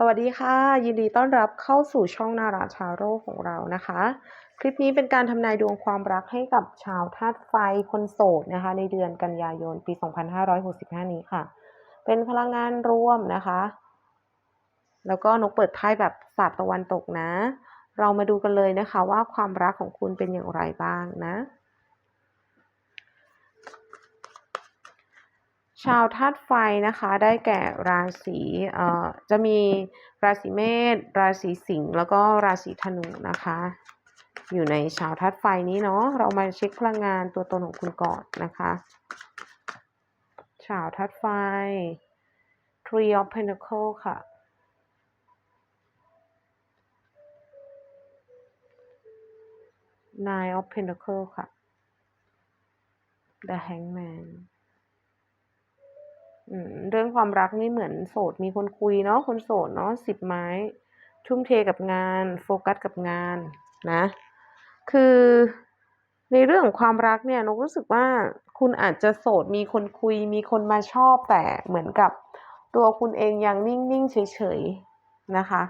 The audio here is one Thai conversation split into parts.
สวัสดีค่ะ ยินดีต้อนรับเข้าสู่ช่องนาราชาโรของเรานะคะ คลิปนี้เป็นการทำนายดวงความรักให้กับชาวธาตุไฟคนโสดนะคะ ในเดือนกันยายนปี 2565 นี้ค่ะ เป็นพลังงานรวมนะคะ แล้วก็นกเปิดไพ่แบบศาสตร์ตะวันตกนะ เรามาดูกันเลยนะคะว่าความรักของคุณเป็นอย่างไรบ้างนะ ชาวธาตุไฟนะคะได้แก่ราศีเอ่อจะมีราศีเมษราศีสิงห์แล้วก็ราศีธนูนะคะ อยู่ในชาวธาตุไฟนี้เนาะเรามาเช็คพลังงานตัวตนของคุณก่อนนะคะ ชาวธาตุไฟ Three of Pentacles ค่ะ Nine of Pentacles ค่ะ The Hangman เรื่องความรักนี่เหมือนโสดมีคนคุยเนาะคนโสดเนาะสิบไม้ ทุ่มเทกับงาน โฟกัสกับงานนะ คือในเรื่องของความรักเนี่ยนกรู้สึกว่าคุณอาจจะโสดมีคนคุย มีคนมาชอบแต่เหมือนกับตัวคุณเองยังนิ่งๆเฉยๆนะคะ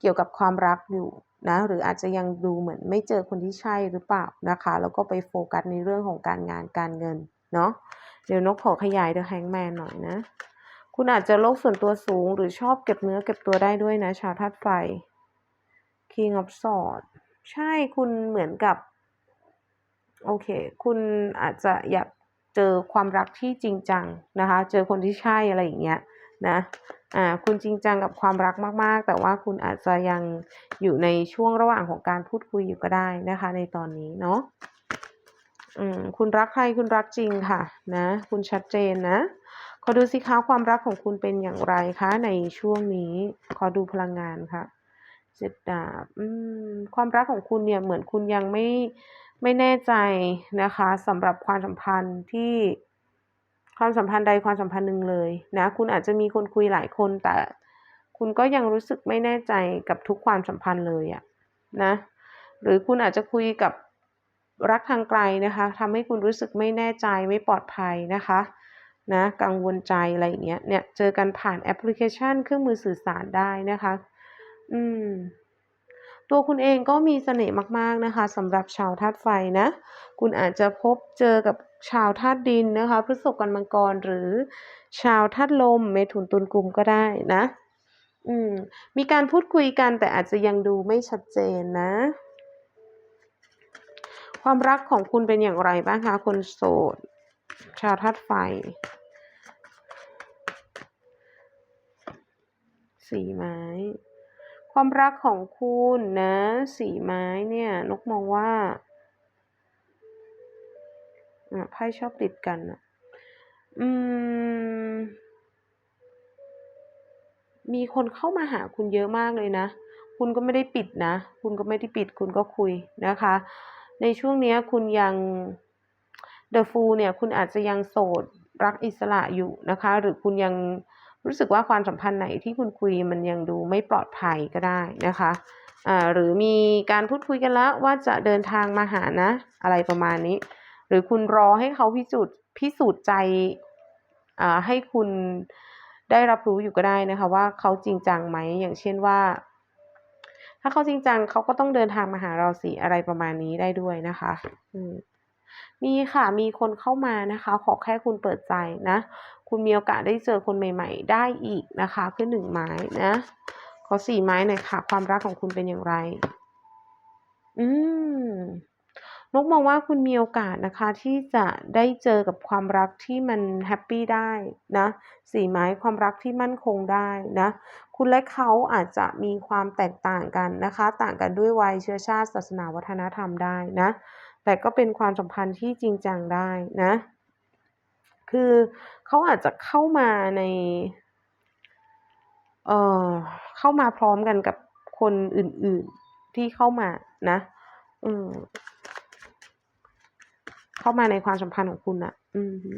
เกี่ยวกับความรักอยู่นะหรืออาจจะยังดูเหมือนไม่เจอคนที่ใช่หรือเปล่านะคะ แล้วก็ไปโฟกัสในเรื่องของการงานการเงินเนาะ เดี๋ยวนกขอขยาย The Hangman หน่อยนะ คุณอาจจะโลกส่วนตัวสูงหรือชอบเก็บเนื้อเก็บตัวได้ด้วยนะ ชาวธาตุไฟ King of Swords ใช่คุณเหมือนกับ โอเค คุณอาจจะอยากเจอความรักที่จริงจังนะคะ เจอคนที่ใช่อะไรอย่างเงี้ยนะอ่าคุณจริงจังกับความรักมาก ๆ แต่ว่าคุณอาจจะยังอยู่ในช่วงระหว่างของการพูดคุยอยู่ก็ได้นะคะ ในตอนนี้เนาะ อืมคุณรักใครคุณรักจริงค่ะนะ คุณชัดเจนนะ ขอดูสิคะความรักของคุณเป็นอย่างไรคะในช่วงนี้ ขอดูพลังงานค่ะเจ็ดดาบความรักของคุณเนี่ยเหมือนคุณยังไม่ไม่แน่ใจนะคะสำหรับความสัมพันธ์ที่ความสัมพันธ์ใดความสัมพันธ์หนึ่งเลยนะ คุณอาจจะมีคนคุยหลายคนแต่คุณก็ยังรู้สึกไม่แน่ใจกับทุกความสัมพันธ์เลยอะนะ หรือคุณอาจจะคุยกับ รักทางไกลนะคะทำให้คุณรู้สึกไม่แน่ใจไม่ปลอดภัยนะคะนะกังวลใจอะไรอย่างเงี้ยเนี่ยเจอกันผ่านแอปพลิเคชันเครื่องมือสื่อสารได้นะคะ อืม ตัวคุณเองก็มีเสน่ห์มาก ๆนะคะสำหรับชาวธาตุไฟนะ คุณอาจจะพบเจอกับชาวธาตุดินนะคะพฤษภกันมังกรหรือชาวธาตุลม เมถุนตุลกุมก็ได้นะ อืม มีการพูดคุยกันแต่อาจจะยังดูไม่ชัดเจนนะ ความรักของคุณเป็นอย่างไรบ้างคะคนโสด ชาวธาตุไฟสีไม้ ความรักของคุณนะ สีไม้เนี่ยนกมองว่าอะไพ่ชอบติดกันอะอืม มีคนเข้ามาหาคุณเยอะมากเลยนะ คุณก็ไม่ได้ปิดนะ คุณก็ไม่ได้ปิด คุณก็คุยนะคะ ในช่วงนี้คุณยัง The Fool เนี่ยคุณอาจจะยังโสดรักอิสระอยู่นะคะ หรือคุณยังรู้สึกว่าความสัมพันธ์ไหนที่คุณคุยมันยังดูไม่ปลอดภัยก็ได้นะคะอ่าหรือมีการพูดคุยกันแล้วว่าจะเดินทางมาหานะ อะไรประมาณนี้ หรือคุณรอให้เขาพิสูจน์พิสูจน์ใจอ่าให้คุณได้รับรู้อยู่ก็ได้นะคะ ว่าเขาจริงจังไหมอย่างเช่นว่า ถ้าเขาจริงจังเขาก็ต้องเดินทางมาหาเราสิอะไรประมาณนี้ได้ด้วยนะคะอืมมีค่ะมีคนเข้ามานะคะ ขอแค่คุณเปิดใจนะ คุณมีโอกาสได้เจอคนใหม่ ๆ ได้อีกนะคะขึ้นหนึ่งไม้นะขอสี่ไม้หน่อยค่ะ ความรักของคุณเป็นอย่างไร อืม นกมองว่าคุณมีโอกาสนะคะที่จะได้เจอกับความรักที่มันแฮปปี้ได้นะสี่ไม้ความรักที่มั่นคงได้นะคุณและเขาอาจจะมีความแตกต่างกันนะคะ ต่างกันด้วยวัยเชื้อชาติศาสนาวัฒนธรรมได้นะแต่ก็เป็นความสัมพันธ์ที่จริงจังได้นะคือเขาอาจจะเข้ามาในเอ่อเข้ามาพร้อมกันกับคนอื่นๆที่เข้ามานะอืม เข้ามาในความสัมพันธ์ของคุณน่ะอือฮึ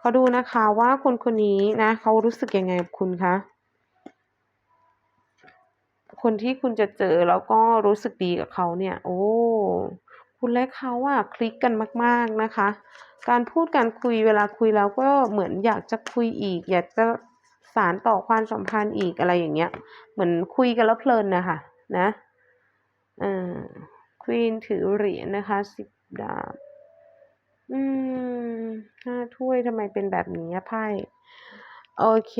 ขอดูนะคะว่าคนคนนี้นะเขารู้สึกยังไงกับคุณคะคนที่คุณจะเจอแล้วก็รู้สึกดีกับเขาเนี่ย โอ้คุณและเขาอะคลิกกันมาก ๆนะคะ การพูดการคุยเวลาคุยแล้วก็เหมือนอยากจะคุยอีก อยากจะสารต่อความสัมพันธ์อีกอะไรอย่างเงี้ย เหมือนคุยกันแล้วเพลินนะคะนะเอ่อควีนถือเหรียญนะคะสิบดาบ อืมห้าถ้วยทำไมเป็นแบบนี้ไพ่ โอเค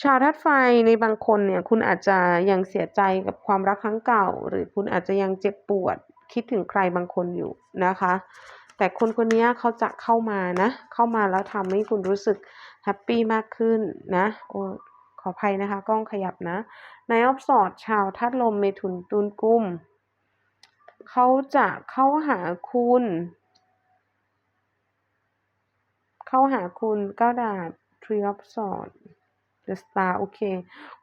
ชาวธาตุไฟในบางคนเนี่ย คุณอาจจะยังเสียใจกับความรักครั้งเก่า หรือคุณอาจจะยังเจ็บปวด คิดถึงใครบางคนอยู่นะคะ แต่คนคนนี้เขาจะเข้ามานะ เข้ามาแล้วทำให้คุณรู้สึกแฮปปี้มากขึ้นนะโอ้ขออภัยนะคะ กล้องขยับนะในออฟสอดชาวธาตุลมเมถุนตุลกุม เขาจะเข้าหาคุณ เข้าหาคุณก้าวดาบ Three of Swords The Star โอเค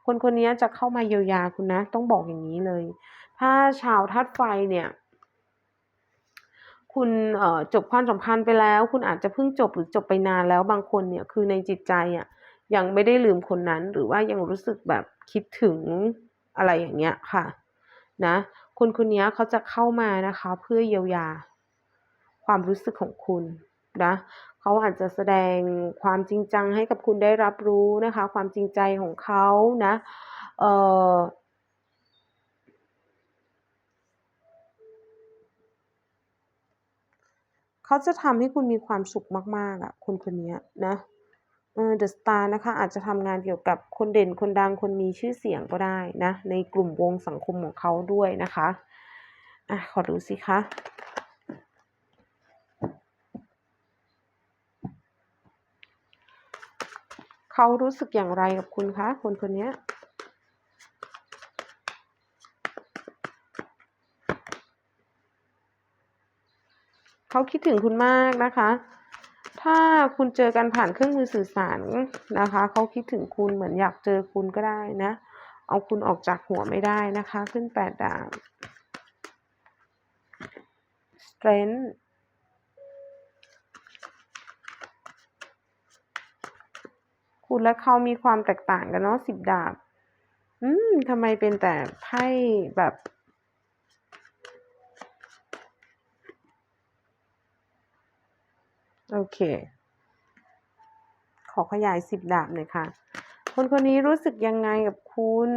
คนคนนี้จะเข้ามาเยียวยาคุณนะ ต้องบอกอย่างนี้เลย ถ้าชาวธาตุไฟเนี่ย คุณเอ่อจบความสัมพันธ์ไปแล้ว คุณอาจจะเพิ่งจบหรือจบไปนานแล้วบางคนเนี่ย คือในจิตใจอะยังไม่ได้ลืมคนนั้นหรือว่ายังรู้สึกแบบคิดถึงอะไรอย่างเงี้ยค่ะ นะ คนคนนี้เขาจะเข้ามานะคะ เพื่อเยียวยา ความรู้สึกของคุณนะเขาอาจจะแสดงความจริงจังให้กับคุณได้รับรู้นะคะ ความจริงใจของเขานะเอ่อเขาจะทำให้คุณมีความสุขมากๆอะคนคนนี้นะ เออ The Star นะคะอาจจะทำงานเกี่ยวกับคนเด่นคนดังคนมีชื่อเสียงก็ได้นะในกลุ่มวงสังคมของเขาด้วยนะคะอะขอดูสิคะเขารู้สึกอย่างไรกับคุณคะคนคนนี้เขาคิดถึงคุณมากนะคะ ถ้าคุณเจอกันผ่านเครื่องมือสื่อสารนะคะเขาคิดถึงคุณเหมือนอยากเจอคุณก็ได้นะ เอาคุณออกจากหัวไม่ได้นะคะ ขึ้นแปดดาว strength คุณและเขามีความแตกต่างกันเนาะสิบดาบ อืมทำไมเป็นแต่ไพ่แบบ โอเค ขอขยายสิบดาบหน่อยค่ะ คนคนนี้รู้สึกยังไงกับคุณ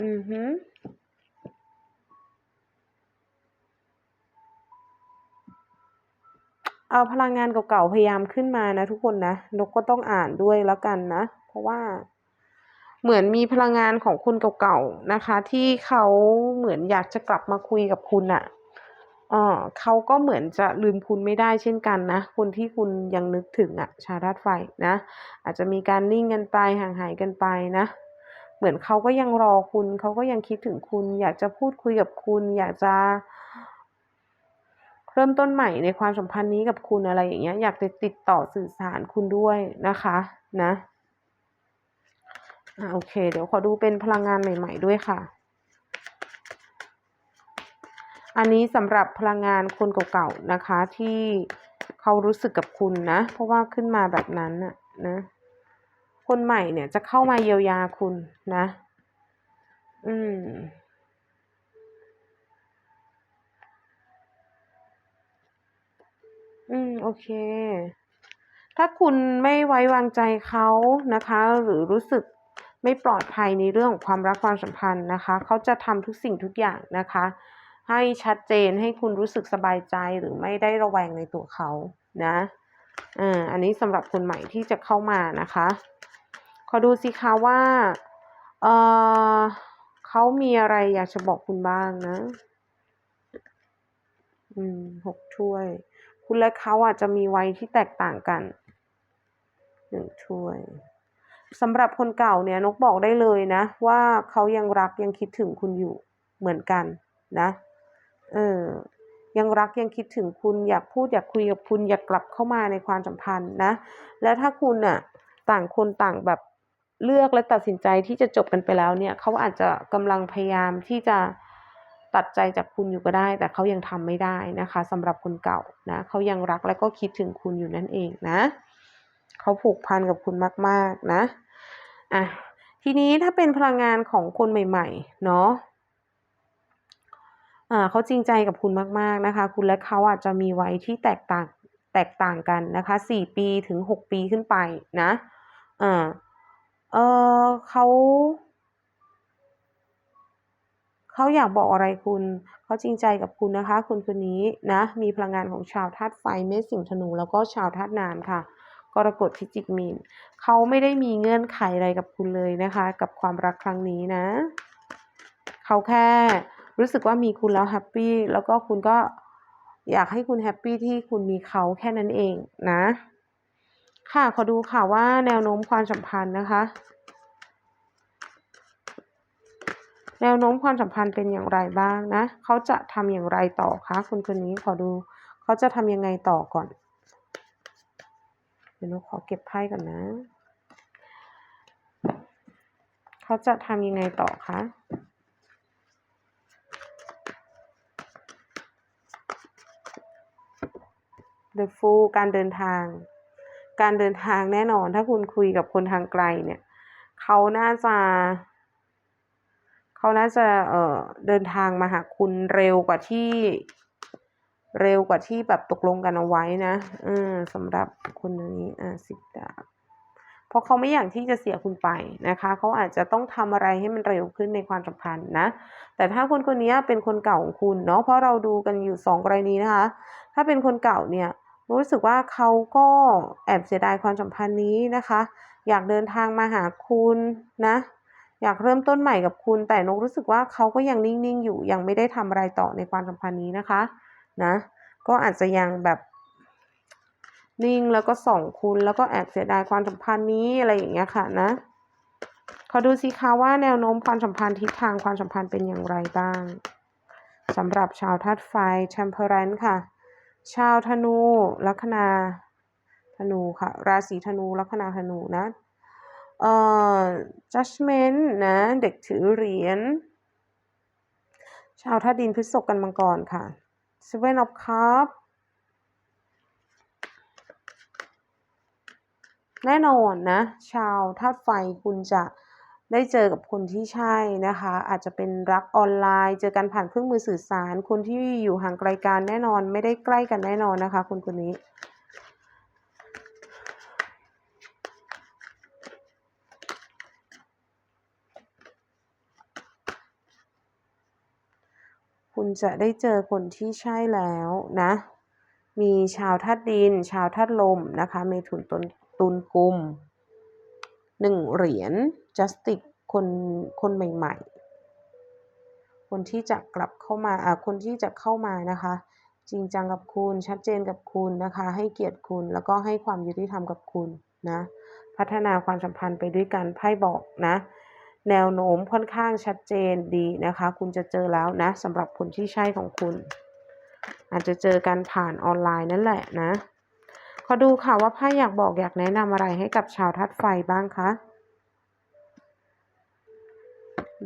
อือฮึเอาพลังงานเก่าๆพยายามขึ้นมานะทุกคนนะนกก็ต้องอ่านด้วยแล้วกันนะ เพราะว่าเหมือนมีพลังงานของคนเก่าๆนะคะ ที่เขาเหมือนอยากจะกลับมาคุยกับคุณอะ อ่อเขาก็เหมือนจะลืมคุณไม่ได้เช่นกันนะ คนที่คุณยังนึกถึงอะชาวธาตุไฟนะ อาจจะมีการนิ่งกันไปห่างหายกันไปนะ เหมือนเขาก็ยังรอคุณ เขาก็ยังคิดถึงคุณ อยากจะพูดคุยกับคุณ อยากจะ เริ่มต้นใหม่ในความสัมพันธ์นี้กับคุณอะไรอย่างเงี้ย อยากจะติดต่อสื่อสารคุณด้วยนะคะ นะอ่าโอเค เดี๋ยวขอดูเป็นพลังงานใหม่ ๆ ด้วยค่ะ อันนี้สำหรับพลังงานคนเก่าๆนะคะ ที่เขารู้สึกกับคุณนะ เพราะว่าขึ้นมาแบบนั้นน่ะนะคนใหม่เนี่ยจะเข้ามาเยียวยาคุณนะ อืมอืม โอเค ถ้าคุณไม่ไว้วางใจเขานะคะ หรือรู้สึกไม่ปลอดภัยในเรื่องของความรักความสัมพันธ์นะคะ เขาจะทำทุกสิ่งทุกอย่างนะคะ ให้ชัดเจนให้คุณรู้สึกสบายใจหรือไม่ได้ระแวงในตัวเขานะอ่าอันนี้สำหรับคนใหม่ที่จะเข้ามานะคะ ขอดูสิคะว่าเออเขามีอะไรอยากจะบอกคุณบ้างนะ อืมหกถ้วย คุณและเขาอาจจะมีวัยที่แตกต่างกันหนึ่งถ้วยสำหรับคนเก่าเนี่ยนกบอกได้เลยนะ ว่าเขายังรักยังคิดถึงคุณอยู่เหมือนกันนะ เออยังรักยังคิดถึงคุณอยากพูดอยากคุยกับคุณอยากกลับเข้ามาในความสัมพันธ์นะ แล้วถ้าคุณน่ะต่างคนต่างแบบเลือกและตัดสินใจที่จะจบกันไปแล้วเนี่ยเขาอาจจะกำลังพยายามที่จะตัดใจจากคุณอยู่ก็ได้ แต่เขายังทำไม่ได้นะคะสำหรับคนเก่านะเขายังรักและก็คิดถึงคุณอยู่นั่นเองนะเขาผูกพันกับคุณมาก ๆนะอะทีนี้ถ้าเป็นพลังงานของคนใหม่ ๆ เนาะ เขาจริงใจกับคุณมากๆนะคะ คุณและเขาอาจจะมีไว้ที่แตกต่างแตกต่างกันนะคะสี่ปีถึงหกปีขึ้นไปนะอ่าเออเขาเขาอยากบอกอะไรคุณเขาจริงใจกับคุณนะคะ คุณคนนี้นะ มีพลังงานของชาวธาตุไฟเมษสิงห์ธนู แล้วก็ชาวธาตุน้ำค่ะกรกฎพิจิกมีนเขาไม่ได้มีเงื่อนไขอะไรกับคุณเลยนะคะ กับความรักครั้งนี้นะ เขาแค่ รู้สึกว่ามีคุณแล้วแฮปปี้แล้วก็คุณก็อยากให้คุณแฮปปี้ที่คุณมีเขาแค่นั้นเองนะ ค่ะขอดูค่ะว่าแนวโน้มความสัมพันธ์นะคะ แนวโน้มความสัมพันธ์เป็นอย่างไรบ้างนะเขาจะทำอย่างไรต่อคะคุณคนนี้ขอดูเขาจะทำยังไงต่อก่อนเดี๋ยวหนูขอเก็บไพ่ก่อนนะเขาจะทำยังไงต่อคะ The Fool การเดินทาง การเดินทางแน่นอน ถ้าคุณคุยกับคนทางไกลเนี่ย เขาน่าจะเขาน่าจะเอ่อเดินทางมาหาคุณเร็วกว่าที่เร็วกว่าที่แบบตกลงกันเอาไว้นะเออสำหรับคนนี้อ่าสิบดาบเพราะเขาไม่อยากที่จะเสียคุณไปนะคะ เขาอาจจะต้องทำอะไรให้มันเร็วขึ้นในความสัมพันธ์นะ แต่ถ้าคนคนนี้เป็นคนเก่าของคุณเนาะเพราะเราดูกันอยู่สองกรณีนะคะ ถ้าเป็นคนเก่าเนี่ย รู้สึกว่าเขาก็แอบเสียดายความสัมพันธ์นี้นะคะ อยากเดินทางมาหาคุณนะ อยากเริ่มต้นใหม่กับคุณ แต่นกรู้สึกว่าเขาก็ยังนิ่งๆอยู่ ยังไม่ได้ทำอะไรต่อในความสัมพันธ์นี้นะคะนะ ก็อาจจะยังแบบนิ่งแล้วก็ส่องคุณแล้วก็แอบเสียดายความสัมพันธ์นี้อะไรอย่างเงี้ยค่ะนะขอดูสิคะว่าแนวโน้มความสัมพันธ์ทิศทางความสัมพันธ์เป็นอย่างไรบ้างสำหรับชาวธาตุไฟ Temperance ค่ะ ชาวธนูลัคนาธนูค่ะ ราศีธนูลัคนาธนูนะเอ่อ Judgment นะเด็กถือเหรียญชาวธาตุดินพฤษภกันมังกรค่ะ Seven of Cups แน่นอนนะ ชาวธาตุไฟคุณจะ ได้เจอกับคนที่ใช่นะคะ อาจจะเป็นรักออนไลน์ เจอกันผ่านเครื่องมือสื่อสาร คนที่อยู่ห่างไกลกันแน่นอน ไม่ได้ใกล้กันแน่นอนนะคะ คนคนนี้คุณจะได้เจอคนที่ใช่แล้วนะ มีชาวธาตุดิน ชาวธาตุลมนะคะเมถุนตุลตุลกุม หนึ่งเหรียญ justice คนคนใหม่ ๆ คนที่จะกลับเข้ามาอ่าคนที่จะเข้ามานะคะ จริงจังกับคุณชัดเจนกับคุณนะคะ ให้เกียรติคุณแล้วก็ให้ความยุติธรรมกับคุณนะ พัฒนาความสัมพันธ์ไปด้วยกันไพ่บอกนะ แนวโน้มค่อนข้างชัดเจนดีนะคะ คุณจะเจอแล้วนะสำหรับคนที่ใช่ของคุณ อาจจะเจอกันผ่านออนไลน์นั่นแหละนะ อดูค่ะว่าไพ่อยากบอกอยากแนะนำอะไรให้กับชาวทัดไฟบ้างคะ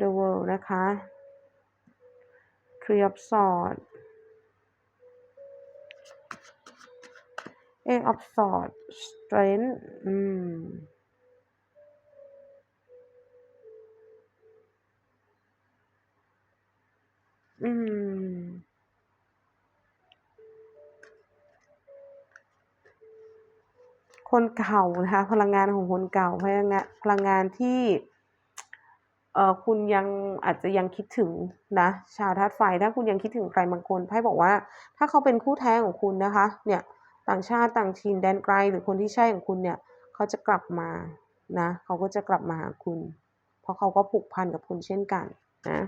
The World นะคะ Three of Swords Eight of Swords Strength อืม อืม คนเก่านะคะพลังงานของคนเก่าพลังงานพลังงานที่เอ่อคุณยังอาจจะยังคิดถึงนะชาวธาตุไฟถ้าคุณยังคิดถึงใครบางคนไพ่บอกว่า ถ้าเขาเป็นคู่แท้ของคุณนะคะ เนี่ยต่างชาติต่างถิ่นแดนไกลหรือคนที่ใช่ของคุณเนี่ยเขาจะกลับมานะเขาก็จะกลับมาหาคุณ เพราะเขาก็ผูกพันกับคุณเช่นกันนะ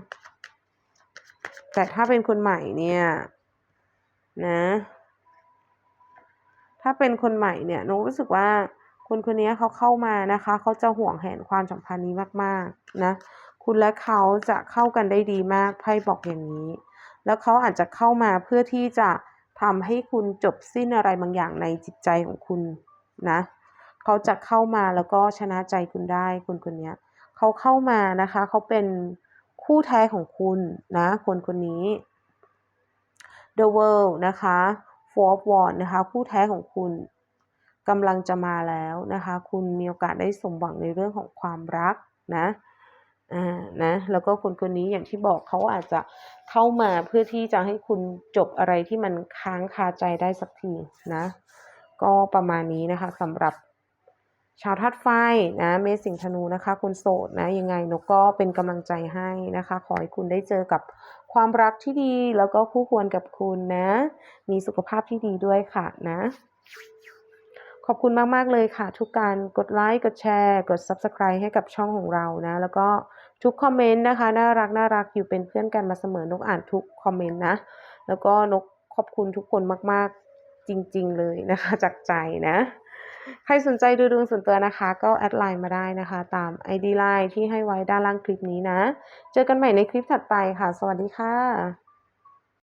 แต่ถ้าเป็นคนใหม่เนี่ยนะ ถ้าเป็นคนใหม่เนี่ยนกรู้สึกว่าคนคนนี้เขาเข้ามานะคะ เขาจะห่วงแหนความสัมพันธ์นี้มากๆนะ คุณและเขาจะเข้ากันได้ดีมากไพ่บอกอย่างนี้ แล้วเขาอาจจะเข้ามาเพื่อที่จะทำให้คุณจบสิ้นอะไรบางอย่างในจิตใจของคุณนะ เขาจะเข้ามาแล้วก็ชนะใจคุณได้คนคนนี้เขาเข้ามานะคะ เขาเป็นคู่แท้ของคุณนะ คนคนนี้ The World นะคะ Four of Wands นะคะคู่แท้ของคุณกำลังจะมาแล้วนะคะ คุณมีโอกาสได้สมหวังในเรื่องของความรักนะอ่านะแล้วก็คนคนนี้อย่างที่บอกเขาอาจจะเข้ามาเพื่อที่จะให้คุณจบอะไรที่มันค้างคาใจได้สักทีนะ ก็ประมาณนี้นะคะสำหรับชาวธาตุไฟนะเมษสิงธนูนะคะคนโสดนะยังไงนกก็เป็นกำลังใจให้นะคะ ขอให้คุณได้เจอกับ ความรักที่ดีแล้วก็คู่ควรกับคุณนะ มีสุขภาพที่ดีด้วยค่ะนะ ขอบคุณมาก ๆ เลยค่ะ ทุกการกดไลค์กดแชร์กด Subscribe ให้กับช่องของเรานะ แล้วก็ทุกคอมเมนต์นะคะ น่ารักน่ารักอยู่เป็นเพื่อนกันมาเสมอนกอ่านทุกคอมเมนต์นะ แล้วก็นกขอบคุณทุกคนมาก ๆ จริง ๆ เลยนะคะ จากใจนะ ใครสนใจดูดวงส่วนตัวนะคะ ก็แอดไลน์มาได้นะคะ ตาม ID Line ที่ให้ไว้ด้านล่างคลิปนี้นะ เจอกันใหม่ในคลิปถัดไปค่ะ สวัสดีค่ะ